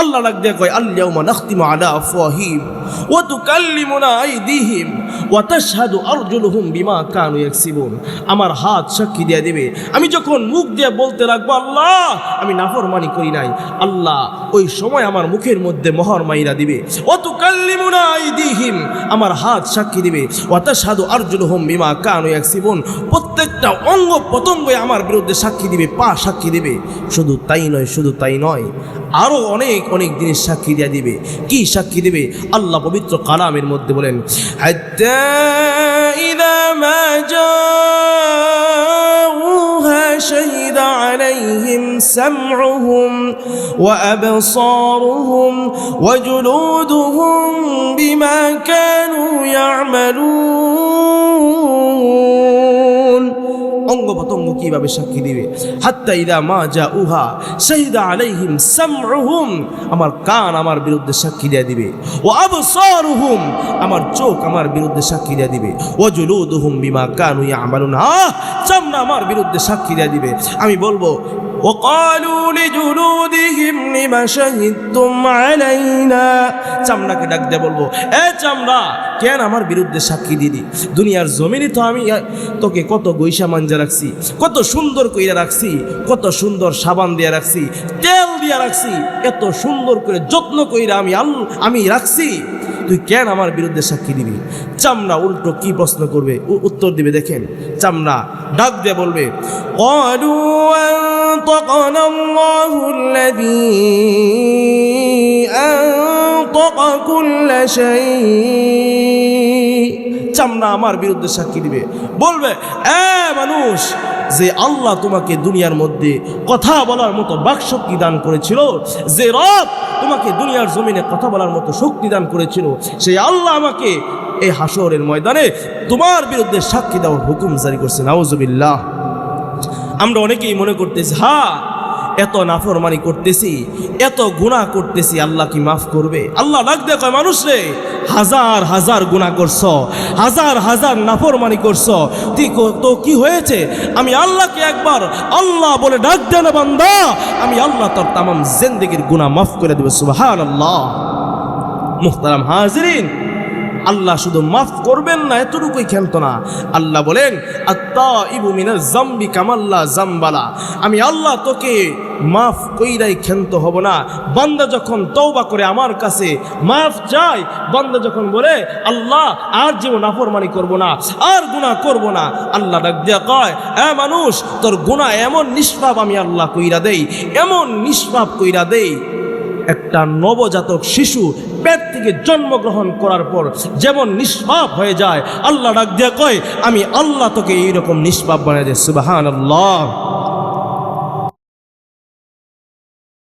আল্লাহ ডাক দিয়ে কয় আল্লাহ নাখতিমা আলা আফওয়াহিম ওয়া তুকাল্লিমুনা আইদিহিম ওয়া তাশহাদু আরজুলুহুম বিমা কানু ইয়াকসিবুন। আমার হাত সাক্ষী দিয়ে দিবে। আমি যখন মুখ দিয়ে বলতে লাগবো, আল্লাহ! আমি নাফরমানি করি নাই। আল্লাহ ওই সময় আমার মুখের মধ্যে মোহর মাইরা দিবে। ওয়া তুকাল্লিমুনা আইদিহিম আমার হাত সাক্ষী দিবে। সাধু আর্যদ হোম বিমা কানু সিবন প্রত্যেকটা অঙ্গ প্রত্যঙ্গই আমার বিরুদ্ধে সাক্ষী দিবে, পা সাক্ষী দিবে। শুধু তাই নয়, শুধু তাই নয় আরও অনেক অনেক জিনিস সাক্ষী দিয়ে দিবে। কি সাক্ষী দেবে? আল্লাহ পবিত্র কালামের মধ্যে বলেন سمعهم وأبصارهم وجلودهم بما كانوا يعملون অঙ্গ প্রত্যঙ্গ কিভাবে সাক্ষী দিবে হাত্তা ইদা মা যা উহা শাহিদা আলাইহিম সামউহুম আমার কান আমার বিরুদ্ধে সাক্ষী দিয়ে দিবে ও আবসারুহুম আমার চোখ আমার বিরুদ্ধে সাক্ষী দিয়ে দিবে ও জুলুদুহুম বিমা কানু ইয়ামালুন আহ চামড়া আমার বিরুদ্ধে সাক্ষী দিয়ে দিবে আমি বলবো وقالوا لجلودهم لما شهدتم علينا চামড়াকে ডাক দিয়ে বলবো এ চামড়া কেন আমার বিরুদ্ধে সাক্ষী দিদি দুনিয়ার জমিনে তো আমি আহ, তোকে কত গৈসা মাঞ্জা রাখছি কত সুন্দর কইরা রাখছি কত সুন্দর সাবান দিয়ে রাখছি তেল দিয়ে রাখছি এত সুন্দর করে যত্ন কইরা আমি আল আমি রাখছি তুই কেন আমার বিরুদ্ধে সাক্ষী দিবি চামড়া উল্টো কি প্রশ্ন করবে উ- উত্তর দিবে দেখেন চামড়া ডাক দিয়ে বলবে قالوا أنطقنا الله الذي أنطق كل شيء চামড়া আমার বিরুদ্ধে সাক্ষী দিবে বলবে এ মানুষ যে আল্লাহ তোমাকে দুনিয়ার মধ্যে কথা বলার মতো বাকশক্তি দান করেছিল যে রব তোমাকে দুনিয়ার জমিনে কথা বলার মতো শক্তি দান করেছিল সেই আল্লাহ আমাকে এই হাসরের ময়দানে তোমার বিরুদ্ধে সাক্ষী দেওয়ার হুকুম জারি করছে নাউজুবিল্লাহ আমরা অনেকেই মনে করতেছি হ্যাঁ এত নাফরমানি করতেছি, এত গুনাহ করতেছি, আল্লাহ কি মাফ করবে? আল্লাহ ডাক দেখো মানুষ রে, হাজার হাজার গুনাহ করছ, হাজার হাজার নাফরমানি করছ, তুই তো কি হয়েছে? আমি আল্লাহকে একবার আল্লাহ বলে ডাক দেন বান্দা, আমি আল্লাহ তোর তামাম জিন্দেগির গুনাহ মাফ করে দেবে সুবাহান আল্লাহ মুখতারাম হাজরিন আল্লাহ শুধু মাফ করবেন না, এতটুকুই খেলত না আল্লাহ বলেন আত্মা ইবু মিনা জাম্বি কামাল্লা জাম্বালা। আমি আল্লাহ তোকে মাফ কইরাই ক্ষান্ত হব না। বান্দা যখন তওবা করে আমার কাছে মাফ চাই বান্দা যখন বলে, আল্লাহ, আর যেও নাফরমানি করব না, আর গুনাহ করব না। আল্লাহ ডাক দিয়া কয়, এ মানুষ, তোর গুনাহ এমন নিষ্পাপ আমি আল্লাহ কইরা দেই, এমন নিষ্পাপ কইরা দেই একটা নবজাতক শিশু পেট থেকে জন্মগ্রহণ করার পর যেমন নিষ্পাপ হয়ে যায়, আল্লাহ ডাক দিয়া কয়, আমি আল্লাহ তোকে এইরকম নিষ্পাপ বানিয়ে দেয় সুবাহান আল্লাহ